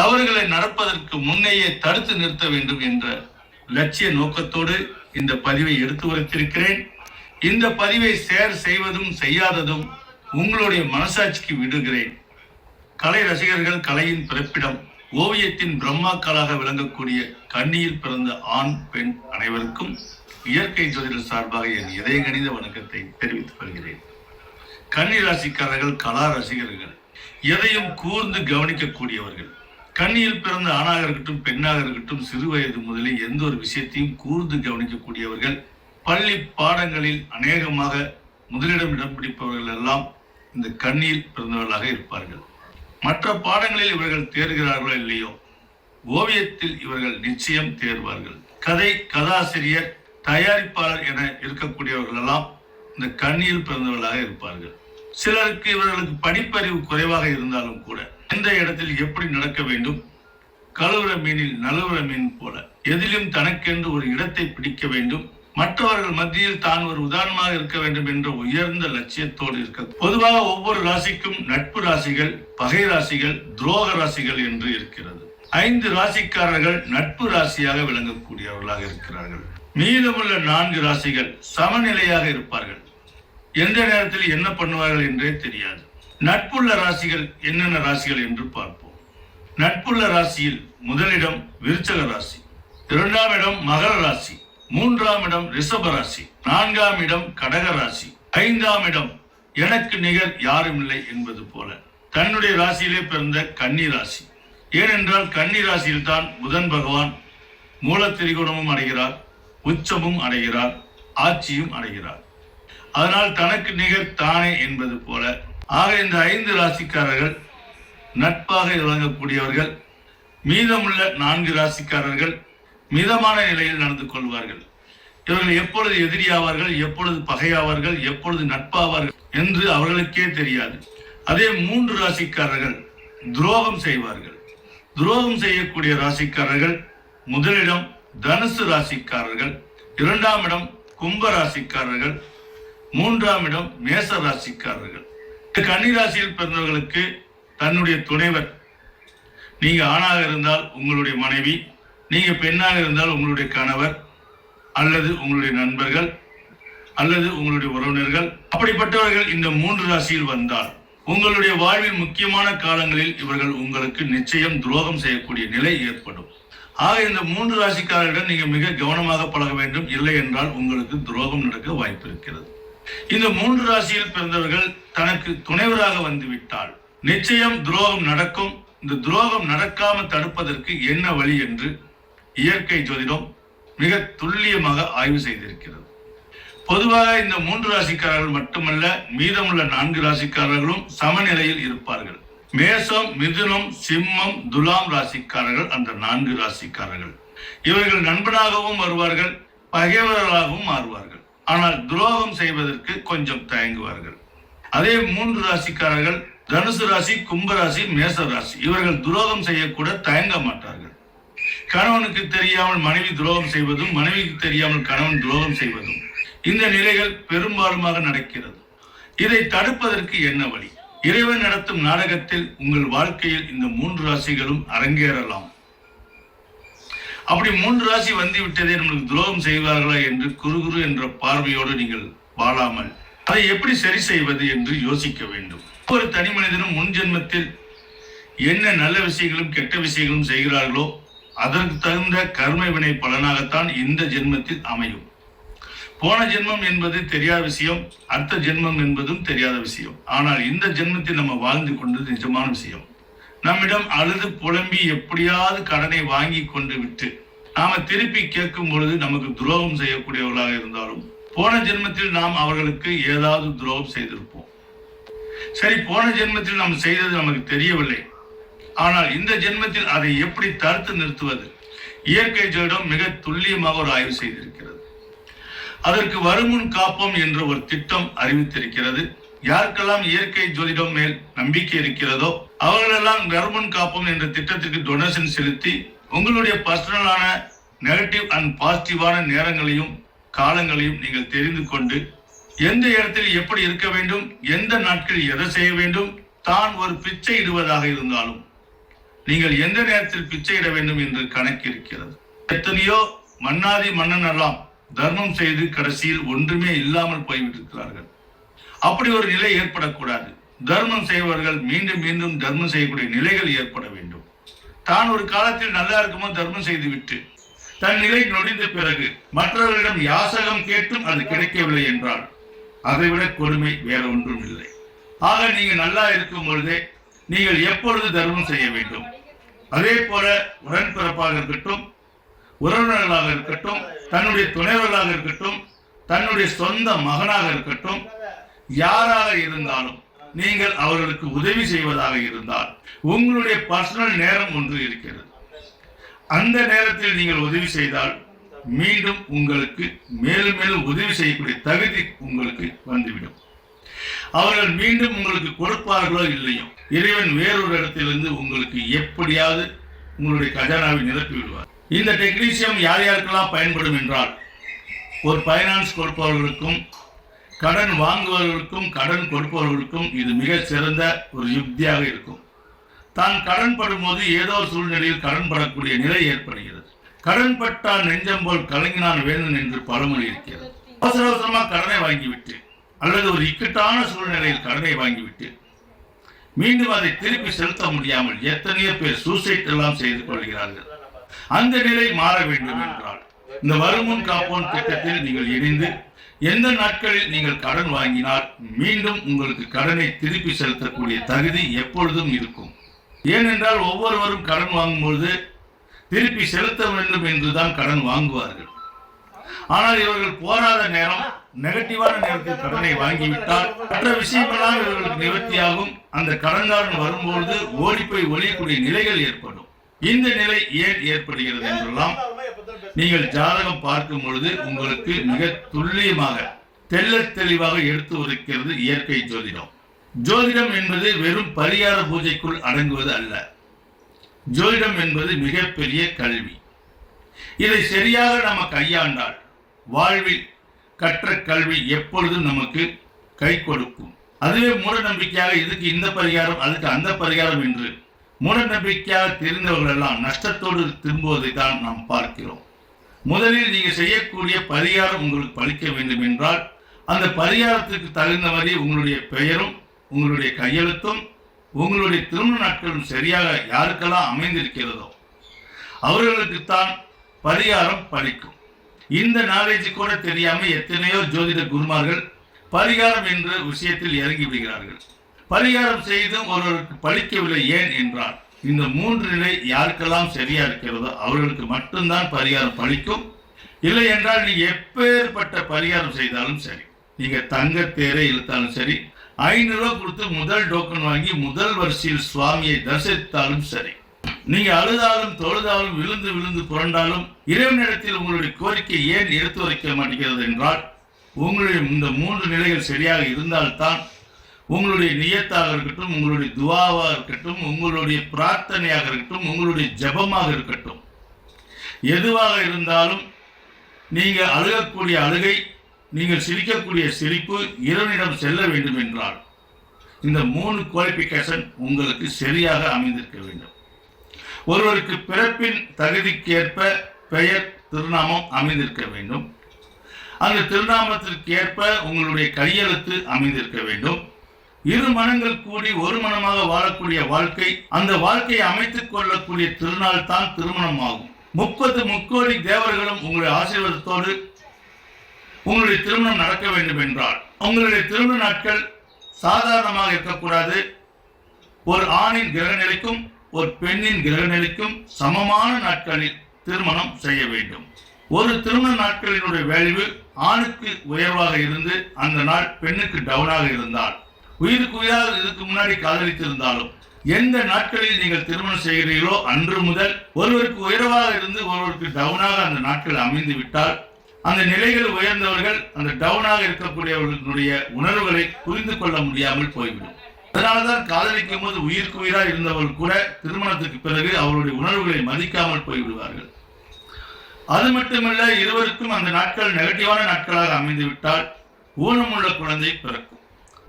தவறுகளை நடப்பதற்கு முன்னையே தடுத்து நிறுத்த வேண்டும் என்ற லட்சிய நோக்கத்தோடு இந்த பதிவை எடுத்து வைத்திருக்கிறேன். இந்த பதிவை ஷேர் செய்வதும் செய்யாததும் உங்களுடைய மனசாட்சிக்கு விடுகிறேன். கலை ரசிகர்கள் கலையின் பிறப்பிடம் ஓவியத்தின் பிரம்மாக்களாக விளங்கக்கூடிய கண்ணியில் பிறந்த ஆண் பெண் அனைவருக்கும் இயற்கை ஜோதிடர் சார்பாக என் இதயகணித வணக்கத்தை தெரிவித்துக் கொள்கிறேன். கன்னி ராசிக்காரர்கள் கலா ரசிகர்கள் எதையும் கூர்ந்து கவனிக்கக்கூடியவர்கள் கண்ணியில் பிறந்த ஆணாக இருக்கட்டும் பெண்ணாக இருக்கட்டும் சிறு வயது முதலே எந்த ஒரு விஷயத்தையும் கூர்ந்து கவனிக்கக்கூடியவர்கள் பள்ளி பாடங்களில் அநேகமாக முதலிடம் இடம் பிடிப்பவர்கள் எல்லாம் இந்த கண்ணியில் பிறந்தவர்களாக இருப்பார்கள். மற்ற பாடங்களில் இவர்கள் தேர்கிறார்களோ இல்லையோ ஓவியத்தில் இவர்கள் நிச்சயம் தேர்வார்கள் கதை கதாசிரியர் தயாரிப்பாளர் என இருக்கக்கூடியவர்கள் எல்லாம் இந்த கண்ணியில் பிறந்தவர்களாக இருப்பார்கள். சிலருக்கு இவர்களுக்கு படிப்பறிவு குறைவாக இருந்தாலும் கூட எந்த இடத்தில் எப்படி நடக்க வேண்டும்? கழுவுற மீனில் நழுவுற மீன் போல. எதிலும் தனக்கென்று ஒரு இடத்தை பிடிக்க வேண்டும். மற்றவர்கள் மத்தியில் தான் ஒரு உதாரணமாக இருக்க வேண்டும் என்ற உயர்ந்த லட்சியத்தோடு இருக்க. பொதுவாக ஒவ்வொரு ராசிக்கும் நட்பு ராசிகள் பகை ராசிகள் துரோக ராசிகள் என்று இருக்கிறது. ஐந்து ராசிக்காரர்கள் நட்பு ராசியாக விளங்கக்கூடியவர்களாக இருக்கிறார்கள். மீதமுள்ள நான்கு ராசிகள் சமநிலையாக இருப்பார்கள். எந்த நேரத்தில் என்ன பண்ணுவார்கள் என்றே தெரியாது. நட்புள்ள ராசிகள் என்னென்ன ராசிகள் என்று பார்ப்போம். நட்புள்ள ராசியில் முதலிடம் விருச்சக ராசி இரண்டாம் இடம் மகர ராசி மூன்றாம் இடம் ரிஷப ராசி நான்காம் இடம் கடக ராசி ஐந்தாம் இடம் எனக்கு நிகர் யாரும் இல்லை என்பது போல. தன்னுடைய ராசியிலே பிறந்த கன்னி ராசி ஏனென்றால் கன்னி ராசியில் தான் புதன் பகவான் மூலத்திரிகுணமும் அடைகிறார் உச்சமும் அடைகிறார் ஆட்சியும் அடைகிறார். அதனால் தனக்கு நிகர் தானே என்பது போல ஆக இந்த ஐந்து ராசிக்காரர்கள் நட்பாக விளங்கக்கூடியவர்கள் மீதமுள்ள நான்கு ராசிக்காரர்கள் மிதமான நிலையில் நடந்து கொள்வார்கள். இவர்கள் எப்பொழுது எதிரியாவார்கள் எப்பொழுது பகையாவார்கள் எப்பொழுது நட்பாவார்கள் என்று அவர்களுக்கே தெரியாது. அதே மூன்று ராசிக்காரர்கள் துரோகம் செய்வார்கள். துரோகம் செய்யக்கூடிய ராசிக்காரர்கள் முதலிடம் தனுசு ராசிக்காரர்கள் இரண்டாம் இடம் கும்ப ராசிக்காரர்கள் மூன்றாம் இடம் மேச ராசிக்காரர்கள். கன்னிராசியில் ராசியில் பிறந்தவர்களுக்கு தன்னுடைய துணைவர். நீங்க ஆணாக இருந்தால் உங்களுடைய மனைவி நீங்க பெண்ணாக இருந்தால் உங்களுடைய கணவர் அல்லது உங்களுடைய நண்பர்கள் அல்லது உங்களுடைய உறவினர்கள். அப்படிப்பட்டவர்கள் இந்த மூன்று ராசியில் வந்தால் உங்களுடைய வாழ்வில் முக்கியமான காலங்களில் இவர்கள் உங்களுக்கு நிச்சயம் துரோகம் செய்யக்கூடிய நிலை ஏற்படும். ஆக இந்த மூன்று ராசிக்காரர்களிடம் நீங்க மிக கவனமாக பழக வேண்டும். இல்லை என்றால் உங்களுக்கு துரோகம் நடக்க வாய்ப்பு இருக்கிறது. இந்த மூன்று ராசியில் பிறந்தவர்கள் தனக்கு துணைவராக வந்துவிட்டால் நிச்சயம் துரோகம் நடக்கும். இந்த துரோகம் நடக்காம தடுப்பதற்கு என்ன வழி என்று இயற்கை ஜோதிடம் மிக துல்லியமாக ஆய்வு செய்திருக்கிறது. பொதுவாக இந்த மூன்று ராசிக்காரர்கள் மட்டுமல்ல மீதமுள்ள நான்கு ராசிக்காரர்களும் சமநிலையில் இருப்பார்கள். மேசம் மிதுனம் சிம்மம் துலாம் ராசிக்காரர்கள் அந்த நான்கு ராசிக்காரர்கள். இவர்கள் நண்பனாகவும் வருவார்கள் பகைவர்களாகவும் மாறுவார்கள். ஆனால் துரோகம் செய்வதற்கு கொஞ்சம் தயங்குவார்கள். அதே மூன்று ராசிக்காரர்கள் தனுசு ராசி கும்பராசி மேச ராசி இவர்கள் துரோகம் செய்யக்கூட தயங்க மாட்டார்கள். கணவனுக்கு தெரியாமல் மனைவி துரோகம் செய்வதும் மனைவிக்கு தெரியாமல் கணவன் துரோகம் செய்வதும் இந்த நிலைகள் பெரும்பாலுமாக நடக்கிறது. இதை தடுப்பதற்கு என்ன வழி? இறைவன் நடத்தும் நாடகத்தில் உங்கள் வாழ்க்கையில் இந்த மூன்று ராசிகளும் அரங்கேறலாம். அப்படி மூன்று ராசி வந்து விட்டதே நம்மளுக்கு துரோகம் செய்வார்களா என்று குறுகுறு என்ற பார்வையோடு நீங்கள் வாழாமல் அதை எப்படி சரி செய்வது என்று யோசிக்க வேண்டும். ஒவ்வொரு தனி மனிதனும் முன் ஜென்மத்தில் என்ன நல்ல விஷயங்களும் கெட்ட விஷயங்களும் செய்கிறார்களோ அதற்கு தகுந்த கர்ம வினை பலனாகத்தான் இந்த ஜென்மத்தில் அமையும். போன ஜென்மம் என்பது தெரியாத விஷயம் அடுத்த ஜென்மம் என்பதும் தெரியாத விஷயம். ஆனால் இந்த ஜென்மத்தில் நம்ம வாழ்ந்து கொண்டது நிஜமான விஷயம். நம்மிடம் அழுது புலம்பி எப்படியாவது கடனை வாங்கி கொண்டு விட்டு நாம திருப்பி கேட்கும் பொழுது நமக்கு துரோகம் செய்யக்கூடியவர்களாக இருந்தாலும் போன ஜென்மத்தில் நாம் அவர்களுக்கு ஏதாவது துரோகம் செய்திருப்போம். சரி போன ஜென்மத்தில் நாம் செய்தது நமக்கு தெரியவில்லை. ஆனால் இந்த ஜென்மத்தில் அதை எப்படி தடுத்து நிறுத்துவது? இயற்கை ஜோடம் மிக துல்லியமாக ஒரு ஆய்வு செய்திருக்கிறது. அதற்கு வருமுன் காப்போம் என்ற ஒரு திட்டம் அறிவித்திருக்கிறது. யாருக்கெல்லாம் இயற்கை ஜோதிடம் மேல் நம்பிக்கை இருக்கிறதோ அவர்களெல்லாம் வருமுன் காப்போம் என்ற திட்டத்திற்கு டொனேஷன் செலுத்தி உங்களுடைய பர்சனலான நெகட்டிவ் அண்ட் பாசிட்டிவான நேரங்களையும் காலங்களையும் நீங்கள் தெரிந்து கொண்டு எந்த இடத்தில் எப்படி இருக்க வேண்டும் எந்த நாட்களில் எதை செய்ய வேண்டும் தான் ஒரு பிச்சை இடுவதாக இருந்தாலும் நீங்கள் எந்த நேரத்தில் பிச்சை இட வேண்டும் என்று கணக்கு இருக்கிறது. எத்தனையோ மன்னாதி மன்னன் எல்லாம் தர்மம் செய்து கடைசியில் ஒன்றுமே இல்லாமல் போய்விட்டிருக்கிறார்கள். அப்படி ஒரு நிலை ஏற்படக்கூடாது. தர்மம் செய்வர்கள் மீண்டும் மீண்டும் தர்மம் செய்யக்கூடிய நிலைகள் ஏற்பட வேண்டும். தான் ஒரு காலத்தில் நல்லா இருக்குமோ தர்மம் செய்துவிட்டு தன் நிலை நொடிந்த பிறகு மற்றவர்களிடம் யாசகம் கேட்டும் அது கிடைக்கவில்லை என்றால் அதைவிட கொடுமை வேற ஒன்றும் இல்லை. ஆக நீங்க நல்லா இருக்கும் பொழுதே நீங்கள் எப்பொழுது தர்மம் செய்ய வேண்டும்? அதே போல உடன்பிறப்பாக இருக்கட்டும் உறவினர்களாக இருக்கட்டும் தன்னுடைய துணைவர்களாக இருக்கட்டும் தன்னுடைய சொந்த மகனாக இருக்கட்டும் யாராக இருந்தாலும் நீங்கள் அவர்களுக்கு உதவி செய்வதாக இருந்தால் உங்களுடைய பர்சனல் நேரம் ஒன்று இருக்கிறது. அந்த நேரத்தில் நீங்கள் உதவி செய்தால் மீண்டும் உங்களுக்கு மேலும் மேலும் உதவி செய்யக்கூடிய தகுதி உங்களுக்கு வந்துவிடும். அவர்கள் மீண்டும் உங்களுக்கு கொடுப்பார்களோ இல்லையோ இறைவன் வேறொரு இடத்திலிருந்து உங்களுக்கு எப்படியாவது உங்களுடைய கஜானாவை நிரப்பி விடுவார். இந்த டெக்னீசியம் யார் யாருக்கெல்லாம் பயன்படும் என்றால் ஒரு ஃபைனான்ஸ் கொடுப்பவர்களுக்கும் கடன் வாங்குபவர்களுக்கும் கடன் கொடுப்பவர்களுக்கும் இது மிக சிறந்த ஒரு யுக்தியாக இருக்கும். தான் கடன் படும்போது ஏதோ சூழ்நிலையில் கடன் படக்கூடிய நிலை ஏற்படுகிறது. கடன் பட்டால் நெஞ்சம் போல் கலங்கினான் வேணும் என்று பழமொழி இருக்கிறது. அவசர அவசரமாக கடனை வாங்கிவிட்டு அல்லது ஒரு இக்கட்டான சூழ்நிலையில் கடனை வாங்கிவிட்டு மீண்டும் அதை திருப்பி செலுத்த முடியாமல் எத்தனையோ பேர் சூசைட் எல்லாம் செய்து கொள்கிறார்கள். அந்த நிலை மாற வேண்டும் என்றால் இந்த வருமுன் காப்போன் திட்டத்தில் நீங்கள் இணைந்து எந்த நாட்களில் நீங்கள் கடன் வாங்கினால் மீண்டும் உங்களுக்கு கடனை திருப்பி செலுத்தக்கூடிய தகுதி எப்பொழுதும் இருக்கும். ஏனென்றால் ஒவ்வொருவரும் கடன் வாங்கும்பொழுது திருப்பி செலுத்த வேண்டும் என்றுதான் கடன் வாங்குவார்கள். ஆனால் இவர்கள் போராத நேரம் நெகட்டிவான நேரத்தில் கடனை வாங்கிவிட்டால் மற்ற விஷயங்களால் இவர்களுக்கு நிவர்த்தியாகும். அந்த கடன்காரன் வரும்பொழுது ஓடிப்போய் ஒழியக்கூடிய நிலைகள் ஏற்படும். இந்த நிலை ஏன் ஏற்படுகிறது என்றெல்லாம் நீங்கள் ஜாதகம் பார்க்கும் பொழுது உங்களுக்கு மிக துல்லியமாக தெல்ல தெளிவாக எடுத்து உரைக்கிறது இயற்கை ஜோதிடம். ஜோதிடம் என்பது வெறும் பரிகார பூஜைக்குள் அடங்குவது அல்ல. ஜோதிடம் என்பது மிகப்பெரிய கல்வி. இதை சரியாக நம்ம கையாண்டால் வாழ்வில் கற்ற கல்வி எப்பொழுதும் நமக்கு கை கொடுக்கும். அதுவே மூட நம்பிக்கையாக இதுக்கு இந்த பரிகாரம் அதுக்கு அந்த பரிகாரம் என்று மூடநம்பிக்கையாக தெரிந்தவர்கள் எல்லாம் நஷ்டத்தோடு திரும்புவதை தான் நாம் பார்க்கிறோம். முதலில் நீங்கள் செய்யக்கூடிய பரிகாரம் உங்களுக்கு பலிக்க வேண்டும் என்றால் அந்த பரிகாரத்துக்கு தகுந்த மாதிரி உங்களுடைய பெயரும் உங்களுடைய கையெழுத்தும் உங்களுடைய திருமண நாட்களும் சரியாக யாருக்கெல்லாம் அமைந்திருக்கிறதோ அவர்களுக்குத்தான் பரிகாரம் பலிக்கும் இந்த நாலேஜ் கூட தெரியாமல் எத்தனையோ ஜோதிட குருமார்கள் பரிகாரம் என்ற விஷயத்தில் இறங்கி விடுகிறார்கள் பரிகாரம் செய்தும் ஒருவருக்கு பழிக்கவில்லை ஏன் என்றால் இந்த மூன்று நிலை யாருக்கெல்லாம் சரியா இருக்கிறதோ அவர்களுக்கு மட்டும்தான் பரிகாரம் பழிக்கும். இல்லை என்றால் நீங்க எப்பேற்பட்ட பரிகாரம் செய்தாலும் சரி நீங்க தங்க தேரை இழுத்தாலும் சரி ஐநூறு ரூபா கொடுத்து முதல் டோக்கன் வாங்கி முதல் வரிசையில் சுவாமியை தரிசித்தாலும் சரி நீங்க அழுதாலும் தொழுதாலும் விழுந்து விழுந்து புரண்டாலும் இறைவனிடத்தில் உங்களுடைய கோரிக்கை ஏன் எடுத்து வைக்க மாட்டேங்கிறது என்றால் உங்களுடைய இந்த மூன்று நிலைகள் சரியாக இருந்தால்தான் உங்களுடைய நியத்தாக இருக்கட்டும் உங்களுடைய துவாவாக இருக்கட்டும் உங்களுடைய பிரார்த்தனையாக இருக்கட்டும் உங்களுடைய ஜெபமாக இருக்கட்டும். எதுவாக இருந்தாலும் நீங்கள் அழுகக்கூடிய அழுகை நீங்கள் சிரிக்கக்கூடிய சிரிப்பு இறைவனிடம் செல்ல வேண்டும் என்றால் இந்த மூணு குவாலிஃபிகேஷன் உங்களுக்கு சரியாக அமைந்திருக்க வேண்டும். ஒருவருக்கு பிறப்பின் தகுதிக்கேற்ப பெயர் திருநாமம் அமைந்திருக்க வேண்டும். அந்த திருநாமத்திற்கு ஏற்ப உங்களுடைய கையெழுத்து அமைந்திருக்க வேண்டும். இரு மனங்கள் கூடி ஒரு மனமாக வாழக்கூடிய வாழ்க்கை அந்த வாழ்க்கையை அமைத்துக் கொள்ளக்கூடிய திருநாள் தான் திருமணம் ஆகும் முப்பது முக்கோடி தேவர்களும் உங்களுடைய ஆசீர்வாதத்தோடு உங்களுடைய திருமணம் நடக்க வேண்டும் என்றால் உங்களுடைய திருமண நாட்கள் சாதாரணமாக இருக்கக்கூடாது. ஒரு ஆணின் கிரகநிலைக்கும் ஒரு பெண்ணின் கிரகநிலைக்கும் சமமான நாட்களில் திருமணம் செய்ய வேண்டும். ஒரு திருமண நாட்களினுடைய வேல்யூ ஆணுக்கு உயர்வாக இருந்து அந்த நாள் பெண்ணுக்கு டவுனாக இருந்தால் உயிருக்கு உயிராக இதுக்கு முன்னாடி காதலித்திருந்தாலும் எந்த நாட்களில் நீங்கள் திருமணம் செய்கிறீர்களோ அன்று முதல் ஒருவருக்கு உயர்வாக இருந்து ஒருவருக்கு டவுனாக அந்த நாட்கள் அமைந்து விட்டால் அந்த நிலைகள் உயர்ந்தவர்கள் அந்த டவுனாக இருக்கக்கூடியவர்களுடைய உணர்வுகளை புரிந்து கொள்ள முடியாமல் போய்விடும். அதனால்தான் காதலிக்கும் போது உயிருக்கு உயிராக இருந்தவர்கள் கூட திருமணத்துக்கு பிறகு அவருடைய உணர்வுகளை மதிக்காமல் போய்விடுவார்கள். அது மட்டுமல்ல இருவருக்கும் அந்த நாட்கள் நெகட்டிவான நாட்களாக அமைந்து விட்டால் ஊனமுள்ள குழந்தை பிறக்கும்.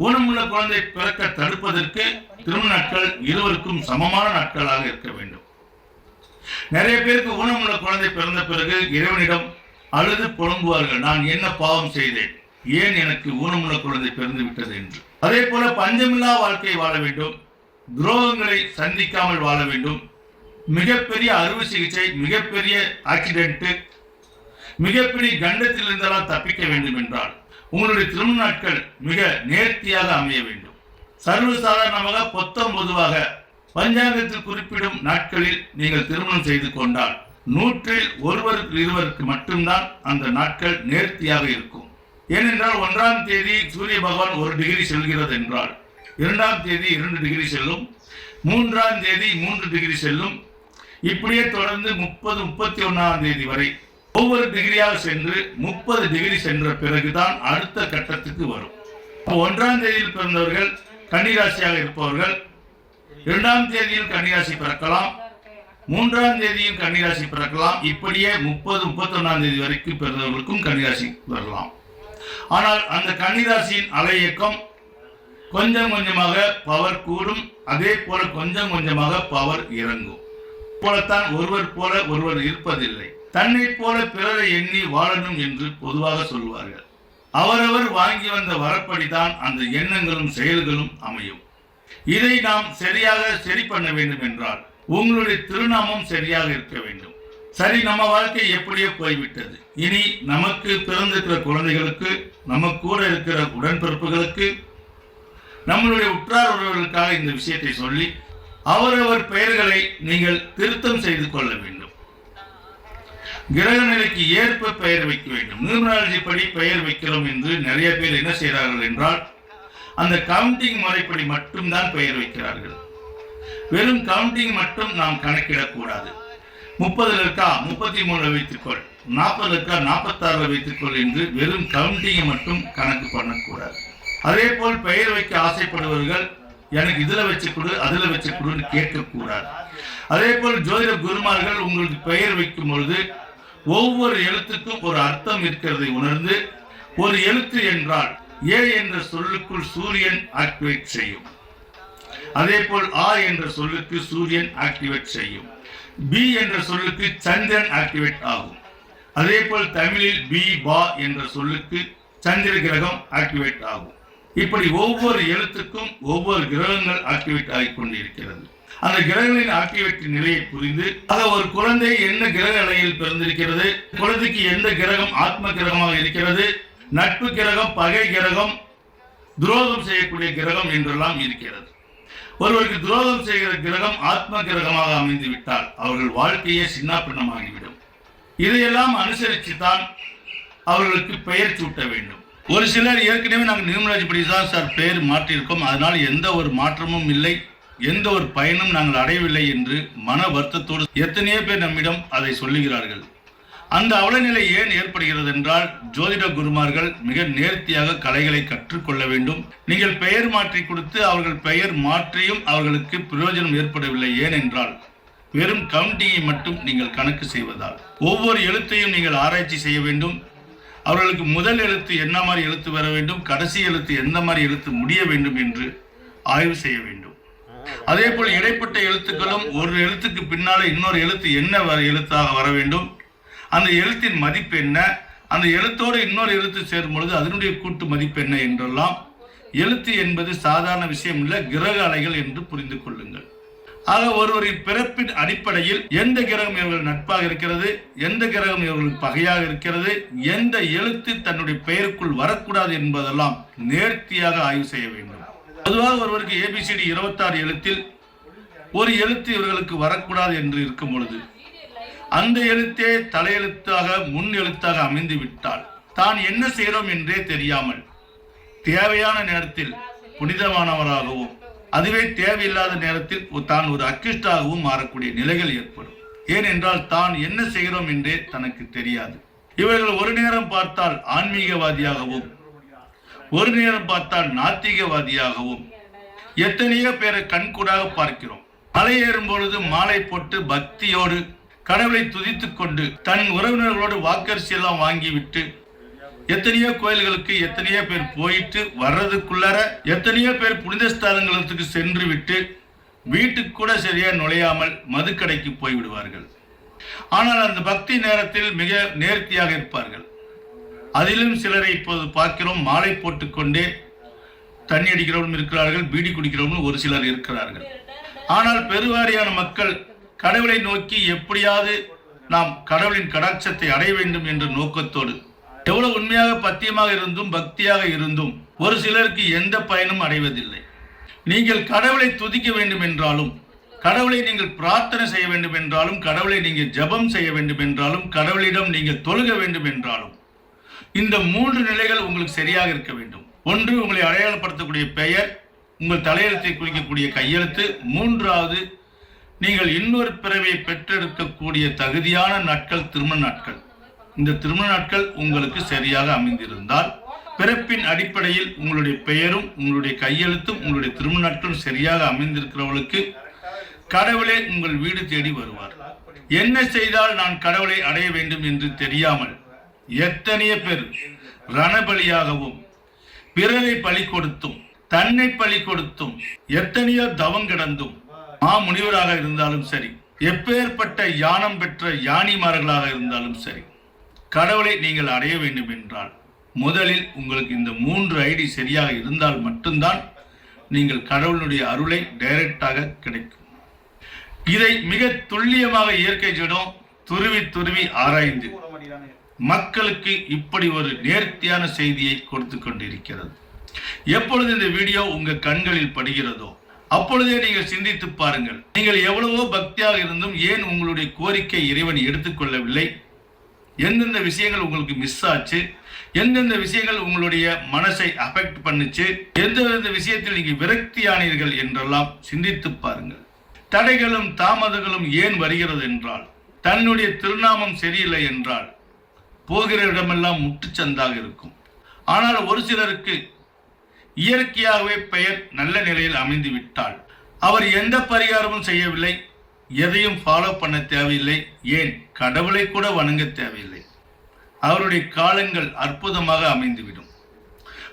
ஊனமுள்ள குழந்தை பிறக்க தடுப்பதற்கு திருமண நாட்கள் இருவருக்கும் சமமான நாட்களாக இருக்க வேண்டும். நிறைய பேருக்கு ஊனமுள்ள குழந்தை பிறந்த பிறகு இறைவனிடம் அழுது புலம்புவார்கள். நான் என்ன பாவம் செய்தேன்? ஏன் எனக்கு ஊனமுள்ள குழந்தை பிறந்து விட்டது என்று? அதே போல பஞ்சமில்லா வாழ்க்கை வாழ வேண்டும். துரோகங்களை சந்திக்காமல் வாழ வேண்டும். மிகப்பெரிய அறுவை சிகிச்சை மிகப்பெரிய ஆக்சிடென்ட் மிகப்பெரிய கண்டத்தில் இருந்தெல்லாம் தப்பிக்க வேண்டும் என்றால் உங்களுடைய திருமண நாட்கள் மிக நேர்த்தியாக அமைய வேண்டும். சர்வசாதாரணமாக பொத்தம் பொதுவாக பஞ்சாங்கத்தில் குறிப்பிடும் நாட்களில் நீங்கள் திருமணம் செய்து கொண்டால் நூற்றில் ஒருவருக்கு இருவருக்கு மட்டும்தான் அந்த நாட்கள் நேர்த்தியாக இருக்கும். ஏனென்றால் ஒன்றாம் தேதி சூரிய பகவான் ஒரு டிகிரி செல்கிறது என்றால் இரண்டாம் தேதி இரண்டு டிகிரி செல்லும் மூன்றாம் தேதி மூன்று டிகிரி செல்லும். இப்படியே தொடர்ந்து முப்பது முப்பத்தி ஒன்றாம் தேதி வரை ஒவ்வொரு டிகிரியாக சென்று முப்பது டிகிரி சென்ற பிறகுதான் அடுத்த கட்டத்துக்கு வரும். ஒன்றாம் தேதியில் பிறந்தவர்கள் கன்னிராசியாக இருப்பவர்கள் இரண்டாம் தேதியில் கன்னிராசி பிறக்கலாம் மூன்றாம் தேதியும் கன்னிராசி பிறக்கலாம் இப்படியே முப்பது முப்பத்தொன்னாம் தேதி வரைக்கும் பிறந்தவர்களுக்கும் கன்னிராசி வரலாம். ஆனால் அந்த கன்னிராசியின் அலையக்கம் கொஞ்சம் கொஞ்சமாக பவர் கூடும் அதே போல கொஞ்சம் கொஞ்சமாக பவர் இறங்கும். போலத்தான் ஒருவர் போல ஒருவர் இருப்பதில்லை. தன்னை போல பிறரை எண்ணி வாழணும் என்று பொதுவாக சொல்வார்கள் அவரவர் வாங்கி வந்த வரப்படிதான் அந்த எண்ணங்களும் செயல்களும் அமையும். இதை நாம் சரியாக சரி பண்ண வேண்டும் என்றால் உங்களுடைய திருநாமம் சரியாக இருக்க வேண்டும். சரி நம்ம வாழ்க்கை எப்படியோ போய்விட்டது. இனி நமக்கு பிறந்திருக்கிற குழந்தைகளுக்கு நம்ம கூட இருக்கிற உடன்பிறப்புகளுக்கு நம்மளுடைய உற்றார் உறவுகளுக்காக இந்த விஷயத்தை சொல்லி அவரவர் பெயர்களை நீங்கள் திருத்தம் செய்து கொள்ள வேண்டும். கிரக நிலைக்கு ஏற்ப பெயர் வைக்க வேண்டும். நியூமராலஜி படி பெயர் வைக்கிறோம் என்று நிறைய பேர் என்ன செய்கிறார்கள் என்றால் அந்த கவுண்டிங் முறைப்படி மட்டும்தான் பெயர் வைக்கிறார்கள். வெறும் கவுண்டிங் மட்டும் நாம் கணக்கிடக்கூடாது. முப்பதுல இருக்கா? முப்பத்தி மூணுல வைத்துக்கொள். நாற்பதுல இருக்கா? நாற்பத்தாறுல வைத்துக்கொள் என்று வெறும் கவுண்டிங்கை மட்டும் கணக்கு பண்ணக்கூடாது. அதே போல் பெயர் வைக்க ஆசைப்படுபவர்கள் எனக்கு இதுல வச்சு கொடு அதுல வச்சு கொடுன்னு கேட்கக்கூடாது. அதே போல் ஜோதிட குருமார்கள் உங்களுக்கு பெயர் வைக்கும் பொழுது ஒவ்வொரு எழுத்துக்கும் ஒரு அர்த்தம் இருக்கிறதை உணர்ந்து ஒரு எழுத்து என்றால் ஏ என்ற சொல்லுக்குள் சூரியன் ஆக்டிவேட் செய்யும். அதே போல் ஆ என்ற சொல்லுக்கு சூரியன் ஆக்டிவேட் செய்யும். பி என்ற சொல்லுக்கு சந்திரன் ஆக்டிவேட் ஆகும். அதே போல் தமிழில் பி பா என்ற சொல்லுக்கு சந்திர கிரகம் ஆக்டிவேட் ஆகும். இப்படி ஒவ்வொரு எழுத்துக்கும் ஒவ்வொரு கிரகங்கள் ஆக்டிவேட் ஆகிக் கொண்டிருக்கிறது. அந்த கிரகங்களின் ஆக்டிவேட் நிலையை புரிந்து ஆக ஒரு குழந்தை என்ன கிரக நிலையில் பிறந்திருக்கிறது குழந்தைக்கு எந்த கிரகம் ஆத்ம கிரகமாக இருக்கிறது நட்பு கிரகம் பகை கிரகம் துரோகம் செய்யக்கூடிய கிரகம் என்றெல்லாம் இருக்கிறது. ஒருவருக்கு துரோகம் செய்கிற கிரகம் ஆத்ம கிரகமாக அமைந்து விட்டால் அவர்கள் வாழ்க்கையே சின்னாப்பின்னமாகிவிடும் இதையெல்லாம் அனுசரித்து தான் அவர்களுக்கு பெயர் சூட்ட வேண்டும். ஒரு சிலர் ஏற்கனவே நாங்கள் நியூமராஜ் படி தான் சார் பெயர் மாற்றியிருக்கோம் அதனால் எந்த ஒரு மாற்றமும் இல்லை. எந்த ஒரு பயனும் நாங்கள் அடையவில்லை என்று மன வருத்தத்தோடு எத்தனையோ பேர் நம்மிடம் அதை சொல்லுகிறார்கள். அந்த அவலநிலை ஏன் ஏற்படுகிறது என்றால் ஜோதிட குருமார்கள் மிக நேர்த்தியாக கலைகளை கற்றுக்கொள்ள வேண்டும். நீங்கள் பெயர் மாற்றி கொடுத்து அவர்கள் பெயர் மாற்றியும் அவர்களுக்கு பிரயோஜனம் ஏற்படவில்லை ஏனென்றால் வெறும் கவுண்டிங்கை மட்டும் நீங்கள் கணக்கு செய்வதால். ஒவ்வொரு எழுத்தையும் நீங்கள் ஆராய்ச்சி செய்ய வேண்டும். அவர்களுக்கு முதல் எழுத்து என்ன மாதிரி எழுத்து வர வேண்டும் கடைசி எழுத்து எந்த மாதிரி எழுத்து முடிய வேண்டும் என்று ஆய்வு செய்ய வேண்டும். அதே போல் இடைப்பட்ட எழுத்துக்களும் ஒரு எழுத்துக்கு பின்னால இன்னொரு எழுத்து என்ன வர எழுத்தாக வர வேண்டும்? அந்த எழுத்தின் மதிப்பு என்ன? அந்த எழுத்தோடு இன்னொரு எழுத்து சேரும் பொழுது அதனுடைய கூட்டு மதிப்பு என்ன என்றெல்லாம் எழுத்து என்பது சாதாரண விஷயம் இல்லை கிரக அலைகள் என்று புரிந்து கொள்ளுங்கள். ஆக ஒருவரின் பிறப்பின் அடிப்படையில் எந்த கிரகம் இவர்கள் நட்பாக இருக்கிறது? எந்த கிரகம் இவர்களுக்கு பகையாக இருக்கிறது? எந்த எழுத்து தன்னுடைய பெயருக்குள் வரக்கூடாது என்பதெல்லாம் நேர்த்தியாக ஆய்வு செய்ய வேண்டும். பொதுவாக ஒருவருக்கு ஏபிசிடி இருபத்தாறு எழுத்தில் ஒரு எழுத்து இவர்களுக்கு வரக்கூடாது என்று இருக்கும் பொழுது அந்த எழுத்தே தலையெழுத்தாக முன் எழுத்தாக அமைந்து விட்டால் தான் என்ன செய்கிறோம் என்றே தெரியாமல் தேவையான நேரத்தில் புனிதமானவராகவும் அதுவே தேவையில்லாத நேரத்தில் தான் ஒரு அக்கிஷ்டாகவும் மாறக்கூடிய நிலைகள் ஏற்படும். ஏனென்றால் தான் என்ன செய்கிறோம் என்றே தனக்கு தெரியாது. இவர்கள் ஒரு நேரம் பார்த்தால் ஆன்மீகவாதியாகவும் ஒரு நேரம் பார்த்தால் நாத்திகவாதியாகவும் எத்தனையோ பேரை கண்கூடாக பார்க்கிறோம். மலை ஏறும் பொழுது மாலை போட்டு பக்தியோடு கடவுளை துதித்து கொண்டு தன் உறவினர்களோடு வாக்கரிசி எல்லாம் வாங்கிவிட்டு எத்தனையோ கோயில்களுக்கு எத்தனையோ பேர் போயிட்டு வர்றதுக்குள்ளார எத்தனையோ பேர் புனித ஸ்தலங்களுக்கு சென்று விட்டு வீட்டுக்கு கூட சரியா நுழையாமல் மதுக்கடைக்கு போய் விடுவார்கள் ஆனால் அந்த பக்தி நேரத்தில் மிக நேர்த்தியாக இருப்பார்கள். அதிலும் சிலரை இப்போது பார்க்கிறோம். மாலை போட்டுக்கொண்டே தண்ணி அடிக்கிறவர்களும் இருக்கிறார்கள் பீடி குடிக்கிறவர்களும் ஒரு சிலர் இருக்கிறார்கள். ஆனால் பெருவாரியான மக்கள் கடவுளை நோக்கி எப்படியாவது நாம் கடவுளின் கடாட்சத்தை அடைய வேண்டும் என்ற நோக்கத்தோடு எவ்வளவு உண்மையாக பத்தியமாக இருந்தும் பக்தியாக இருந்தும் ஒரு சிலருக்கு எந்த பயனும் அடைவதில்லை. நீங்கள் கடவுளை துதிக்க வேண்டும் என்றாலும் கடவுளை நீங்கள் பிரார்த்தனை செய்ய வேண்டும் என்றாலும் கடவுளை நீங்கள் ஜெபம் செய்ய வேண்டும் என்றாலும் கடவுளிடம் நீங்கள் தொழுக வேண்டும் என்றாலும் இந்த மூன்று நிலைகள் உங்களுக்கு சரியாக இருக்க வேண்டும். ஒன்று உங்களை அடையாளப்படுத்தக்கூடிய பெயர் உங்கள் தலையெழுத்தை குறிக்கக்கூடிய கையெழுத்து. மூன்றாவது நீங்கள் இன்னொரு பிறவியை பெற்றெடுக்கக்கூடிய தகுதியான நாட்கள் திருமண நாட்கள். இந்த திருமண நாட்கள் உங்களுக்கு சரியாக அமைந்திருந்தால் பிறப்பின் அடிப்படையில் உங்களுடைய பெயரும் உங்களுடைய கையெழுத்தும் உங்களுடைய திருமண நாட்களும் சரியாக அமைந்திருக்கிறவர்களுக்கு கடவுளே உங்கள் வீடு தேடி வருவார். என்ன செய்தால் நான் கடவுளை அடைய வேண்டும் என்று தெரியாமல் எத்தனைய பேர் ரணபலியாகவும் பிறரை பலி கொடுத்தும் தன்னை பலி கொடுத்தும் எத்தனையோ தவம் கிடந்தும் மா முனிவராக இருந்தாலும் சரி எப்பேற்பட்ட யானம் பெற்ற யானிமார்களாக இருந்தாலும் சரி கடவுளை நீங்கள் அடைய வேண்டும் என்றால் முதலில் உங்களுக்கு இந்த மூன்று ஐடி சரியாக இருந்தால் மட்டும்தான் நீங்கள் கடவுளுடைய அருளை டைரக்டாக கிடைக்கும். இதை மிக துல்லியமாக இயற்கை ஜடம் துருவி துருவி ஆராய்ந்து மக்களுக்கு இப்படி ஒரு நேர்த்தியான செய்தியை கொடுத்து கொண்டிருக்கிறது. எப்பொழுது இந்த வீடியோ உங்க கண்களில் படுகிறதோ அப்பொழுதே நீங்கள் சிந்தித்து பாருங்கள். நீங்கள் எவ்வளவோ பக்தியாக இருந்தும் ஏன் உங்களுடைய கோரிக்கை இறைவன் எடுத்துக்கொள்ளவில்லை எந்தெந்த விஷயங்கள் உங்களுக்கு மிஸ் ஆச்சு? எந்தெந்த விஷயங்கள் உங்களுடைய மனசை அஃபெக்ட் பண்ணுச்சு? எந்தெந்த விஷயத்தில் நீங்கள் விரக்தியானீர்கள் என்றெல்லாம் சிந்தித்து பாருங்கள். தடைகளும் தாமதங்களும் ஏன் வருகிறது என்றால் தன்னுடைய திருநாமம் சரியில்லை என்றால் போகிற இடமெல்லாம் முட்டுச்சந்தாக இருக்கும். ஆனால் ஒரு சிலருக்கு இயற்கையாகவே பெயர் நல்ல நிலையில் அமைந்து விட்டால். அவர் எந்த பரிகாரமும் செய்யவில்லை எதையும் ஃபாலோ பண்ண தேவையில்லை ஏன் கடவுளை கூட வணங்க தேவையில்லை. அவருடைய காலங்கள் அற்புதமாக அமைந்துவிடும்.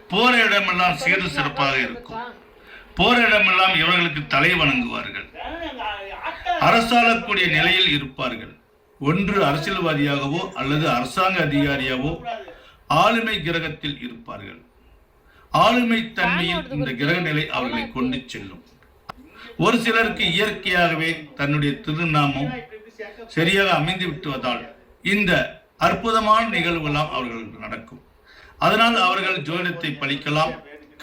போற இடமெல்லாம் சீரும் சிறப்பாக இருக்கும். போற இடமெல்லாம் இவர்களுக்கு தலை வணங்குவார்கள். அரசாளக்கூடிய நிலையில் இருப்பார்கள். ஒன்று அரசியல்வாதியாகவோ அல்லது அரசாங்க அதிகாரியாவோ ஆளுமை கிரகத்தில் இருப்பார்கள். ஆளுமை தன்மையில் இந்த கிரக நிலை அவர்களை கொண்டு செல்லும். ஒரு சிலருக்கு இயற்கையாகவே தன்னுடைய திருநாமம் சரியாக அமைந்து விட்டுவதால் இந்த அற்புதமான நிகழ்வுகளாம் அவர்களுக்கு நடக்கும். அதனால் அவர்கள் ஜோதிடத்தை பழிக்கலாம்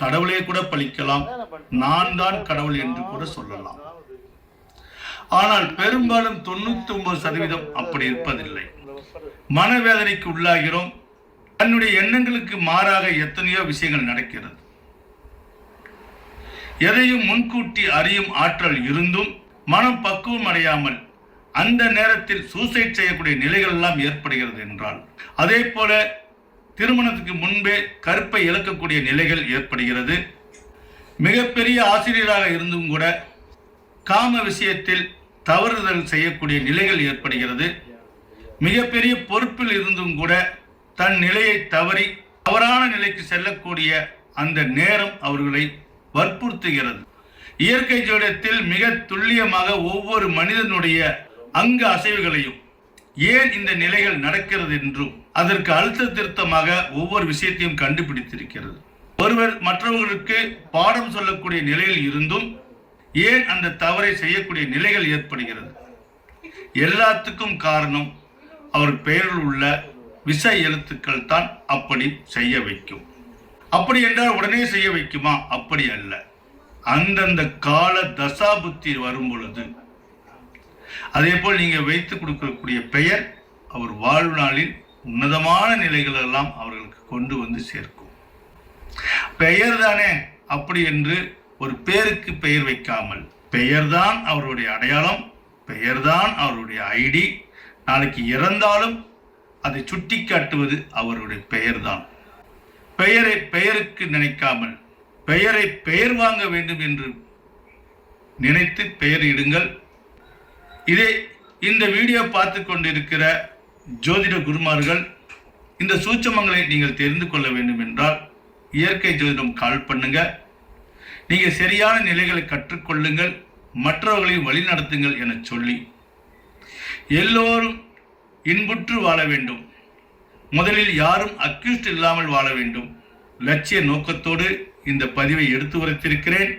கடவுளே கூட பழிக்கலாம். நான் தான் கடவுள் என்று கூட சொல்லலாம். ஆனால் பெரும்பாலும் தொண்ணூத்தி ஒன்பது சதவீதம் அப்படி இருப்பதில்லை. மனவேதனைக்கு உள்ளாகிறோம். தன்னுடைய எண்ணங்களுக்கு மாறாக எத்தனையோ விஷயங்கள் நடக்கிறது. எதையும் முன்கூட்டி அறியும் ஆற்றல் இருந்தும் மனம் பக்குவம் அடையாமல் அந்த நேரத்தில் சூசைட் செய்யக்கூடிய நிலைகள் எல்லாம் ஏற்படுகிறது என்றால் அதே போல திருமணத்துக்கு முன்பே கருப்பை இழக்கக்கூடிய நிலைகள் ஏற்படுகிறது. மிகப்பெரிய ஆசிரியராக இருந்தும் கூட காம விஷயத்தில் தவறுதல் செய்யக்கூடிய நிலைகள் ஏற்படுகிறது. மிகப்பெரிய பொறுப்பில் இருந்தும் கூட தன் நிலையை தவறி தவறான நிலைக்கு செல்லக்கூடிய அந்த நேரம் அவர்களை வற்புறுத்துகிறது. இயற்கை ஜோடத்தில் மிக துல்லியமாக ஒவ்வொரு மனிதனுடைய அங்க அசைவுகளையும் ஏன் இந்த நிலைகள் நடக்கிறது என்றும் அதற்கு அழுத்த திருத்தமாக ஒவ்வொரு விஷயத்தையும் கண்டுபிடித்திருக்கிறது. ஒருவர் மற்றவர்களுக்கு பாடம் சொல்லக்கூடிய நிலையில் இருந்தும் ஏன் அந்த தவறை செய்யக்கூடிய நிலைகள் ஏற்படுகிறது? எல்லாத்துக்கும் காரணம் அவர் பெயரில் உள்ள விச எழுத்துக்கள் தான் அப்படி செய்ய வைக்கும். அப்படி என்றால் உடனே செய்ய வைக்குமா? அப்படி அல்ல. அந்தந்த கால தசாபுத்தி வரும் பொழுது அதே போல் நீங்க வைத்து கொடுக்கக்கூடிய பெயர் அவர் வாழ்நாளில் உன்னதமான நிலைகள் எல்லாம் அவர்களுக்கு கொண்டு வந்து சேர்க்கும். பெயர் தானே அப்படி என்று ஒரு பேருக்கு பெயர் வைக்காமல் பெயர்தான் அவருடைய அடையாளம் பெயர்தான் அவருடைய ஐடி நாளைக்கு இறந்தாலும் அதை சுட்டி காட்டுவது அவருடைய பெயர்தான். பெயரை பெயருக்கு நினைக்காமல் பெயரை பெயர் வாங்க வேண்டும் என்று நினைத்து பெயர் இடுங்கள். இதே இந்த வீடியோ பார்த்து கொண்டிருக்கிற ஜோதிட குருமார்கள் இந்த சூட்சமங்களை நீங்கள் தெரிந்து கொள்ள வேண்டும் என்றால் இயற்கை ஜோதிடம் கால் பண்ணுங்கள் நீங்கள் சரியான நிலைகளை கற்றுக்கொள்ளுங்கள் மற்றவர்களையும் வழிநடத்துங்கள் என சொல்லி எல்லோரும் இன்புற்று வாழ வேண்டும். முதலில் யாரும் அக்யூஸ்ட் இல்லாமல் வாழ வேண்டும். லட்சிய நோக்கத்தோடு இந்த பதிவை எடுத்து உரைத்திருக்கிறேன்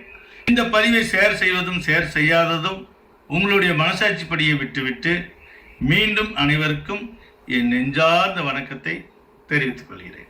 இந்த பதிவை ஷேர் செய்வதும் ஷேர் செய்யாததும் உங்களுடைய மனசாட்சிப்படியை விட்டுவிட்டு மீண்டும் அனைவருக்கும் என் நெஞ்சார்ந்த வணக்கத்தை தெரிவித்துக் கொள்கிறேன்.